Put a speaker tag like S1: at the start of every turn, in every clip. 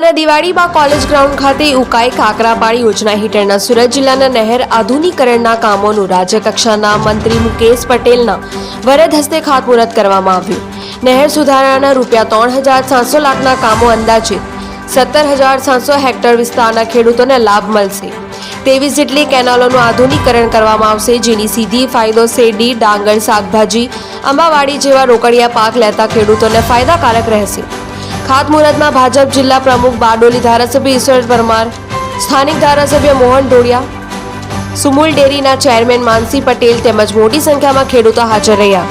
S1: સુડાના દિવાળીમાં college ground ખાતે ઉકાઈ કાકરાપાડી યોજના હેઠળના સુરત જિલ્લાના નહેર આધુનિકરણના કામોનું રાજ્યકક્ષાના મંત્રી મુકેશ પટેલના વરદ હસ્તે ખાતમુહૂર્ત કરવામાં આવ્યું. નહેર સુધારાના રૂપિયા ત્રણ હજાર સાતસો લાખના કામો અંદાજે સત્તર હજાર સાતસો હેક્ટર વિસ્તારના ખેડૂતોને લાભ મળશે. ત્રેવીસ જેટલી કેનાલોનું આધુનિકરણ કરવામાં આવશે, જેની સીધી ફાયદો શેરડી, ડાંગર, શાકભાજી, અંબાવાડી જેવા રોકડિયા પાક લેતા ખેડૂતોને ફાયદાકારક રહેશે. ખાતમુહૂર્તમાં ભાજપ જિલ્લા પ્રમુખ બારડોલી ધારાસભ્ય ઈશ્વર પરમાર, સ્થાનિક ધારાસભ્ય મોહન ઢોળિયા, સુમુલ ડેરીના ચેરમેન માનસી પટેલ તેમજ મોટી સંખ્યામાં ખેડૂતો હાજર રહ્યા.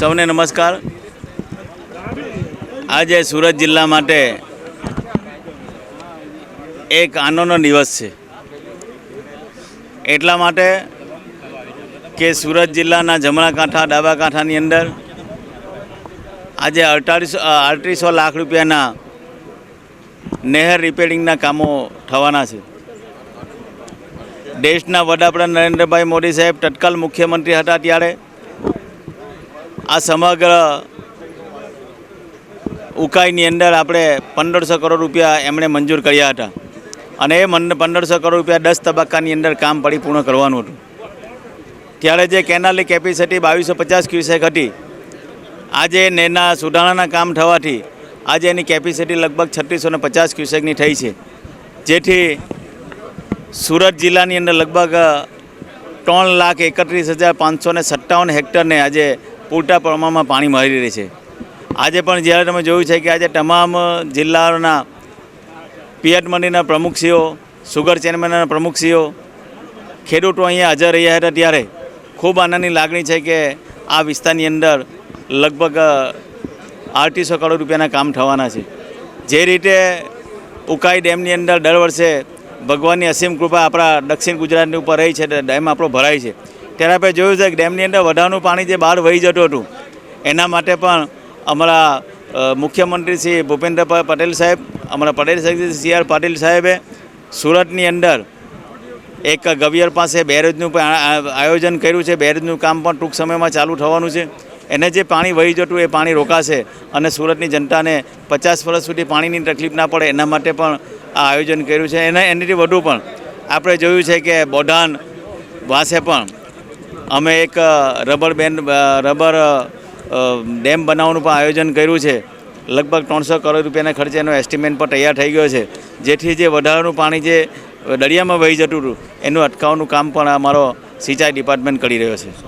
S2: સૌને નમસ્કાર. આજે સુરત જિલ્લા માટે એક આનંદનો દિવસ છે. એટલા માટે કે સુરત જિલ્લાના જમણા કાંઠા, ડાબા કાંઠાની અંદર આજે અડતાલીસો અડત્રીસો લાખ રૂપિયાના નહેર રિપેરિંગના કામો થવાના છે. દેશના વડાપ્રધાન નરેન્દ્રભાઈ મોદી સાહેબ તત્કાલ મુખ્યમંત્રી હતા ત્યારે આ સમગ્ર ઉકાઈની અંદર આપણે પંદરસો કરોડ રૂપિયા એમણે મંજૂર કર્યા હતા. અને એ પંદરસો કરોડ રૂપિયા દસ તબક્કાની અંદર કામ પરિપૂર્ણ કરવાનું હતું. ત્યારે જે કેનાલની કેપેસિટી બાવીસો પચાસ ક્યુસેક હતી આજે નેના સુધારણાના કામ થવાથી આજે એની કેપેસિટી લગભગ છત્રીસો ને પચાસ ક્યુસેકની થઈ છે. જેથી સુરત જિલ્લાની અંદર લગભગ ત્રણ લાખ એકત્રીસ હજાર પાંચસો ને સત્તાવન હેક્ટરને આજે પૂરતા પ્રમાણમાં પાણી મળી રહે છે. આજે પણ જ્યારે તમે જોયું છે કે આજે તમામ જિલ્લાઓના પિયત મંડીના પ્રમુખશ્રીઓ, સુગર ચેરમેનના પ્રમુખશ્રીઓ, ખેડૂતો અહીંયા હાજર રહ્યા હતા ત્યારે ખૂબ આનંદની લાગણી છે કે આ વિસ્તારની અંદર લગભગ આઠીસો કરોડ રૂપિયાના કામ થવાના છે. જે રીતે ઉકાઈ ડેમની અંદર દર વર્ષે ભગવાનની અસીમ કૃપા આપણા દક્ષિણ ગુજરાતની ઉપર રહી છે ડેમ આપણો ભરાય છે. ત્યારે આપણે જોયું છે કે ડેમની અંદર વધારાનું પાણી જે બહાર વહી જતું હતું, એના માટે પણ અમારા મુખ્યમંત્રી શ્રી ભૂપેન્દ્રભાઈ પટેલ સાહેબ, અમારા પટેલ સાહેબ સી આર પાટીલ સાહેબે સુરતની અંદર એક ગવિયર પાસે બેરેજનું પણ આયોજન કર્યું છે. બેરેજનું કામ પણ ટૂંક સમયમાં ચાલુ થવાનું છે. એને જે પાણી વહી જતું એ પાણી રોકાશે અને સુરતની જનતાને પચાસ વર્ષ સુધી પાણીની તકલીફ ના પડે એના માટે પણ આ આયોજન કર્યું છે. એના એનાથી વધુ પણ આપણે જોયું છે કે બોઢાન વાસે પણ અમે એક રબર બેન્ડ રબર ડેમ બનાવવાનું પણ આયોજન કર્યું છે. લગભગ ત્રણસો કરોડ રૂપિયાના ખર્ચે એનો એસ્ટિમેટ પણ તૈયાર થઈ ગયો છે. જેથી જે વધારાનું પાણી જે દરિયામાં વહી જતું હતું, એનું અટકાવવાનું કામ પણ અમારો સિંચાઈ ડિપાર્ટમેન્ટ કરી રહ્યો છે.